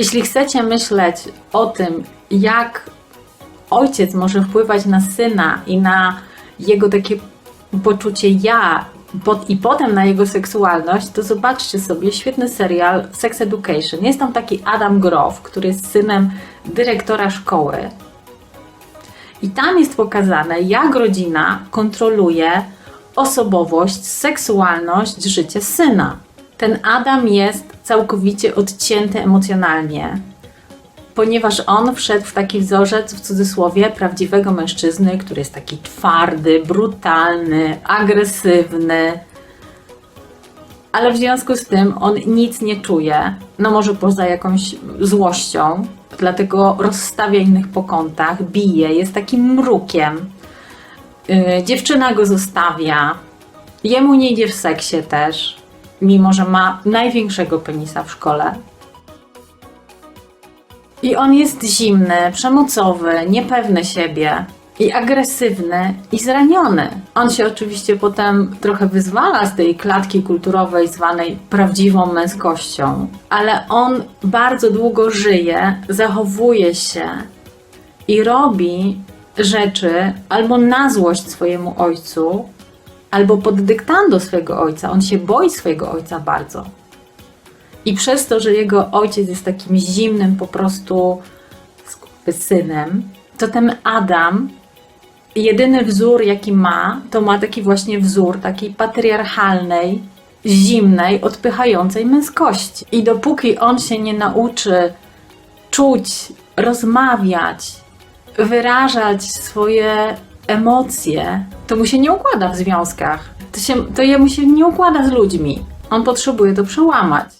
Jeśli chcecie myśleć o tym, jak ojciec może wpływać na syna i na jego takie poczucie ja i potem na jego seksualność, to zobaczcie sobie świetny serial Sex Education. Jest tam taki Adam Groff, który jest synem dyrektora szkoły. I tam jest pokazane, jak rodzina kontroluje osobowość, seksualność, życie syna. Ten Adam jest całkowicie odcięty emocjonalnie, ponieważ on wszedł w taki wzorzec, w cudzysłowie, prawdziwego mężczyzny, który jest taki twardy, brutalny, agresywny. Ale w związku z tym on nic nie czuje, no może poza jakąś złością, dlatego rozstawia innych po kątach, bije, jest takim mrukiem. Yy, dziewczyna go zostawia, jemu nie idzie w seksie też, mimo że ma największego penisa w szkole. I on jest zimny, przemocowy, niepewny siebie i agresywny i zraniony. On się oczywiście potem trochę wyzwala z tej klatki kulturowej zwanej prawdziwą męskością, ale on bardzo długo żyje, zachowuje się i robi rzeczy albo na złość swojemu ojcu, albo pod dyktando swojego ojca. On się boi swojego ojca bardzo. I przez to, że jego ojciec jest takim zimnym po prostu synem, to ten Adam, jedyny wzór jaki ma, to ma taki właśnie wzór takiej patriarchalnej, zimnej, odpychającej męskości. I dopóki on się nie nauczy czuć, rozmawiać, wyrażać swoje emocje, to mu się nie układa w związkach. To, się, to jemu się nie układa z ludźmi. On potrzebuje to przełamać.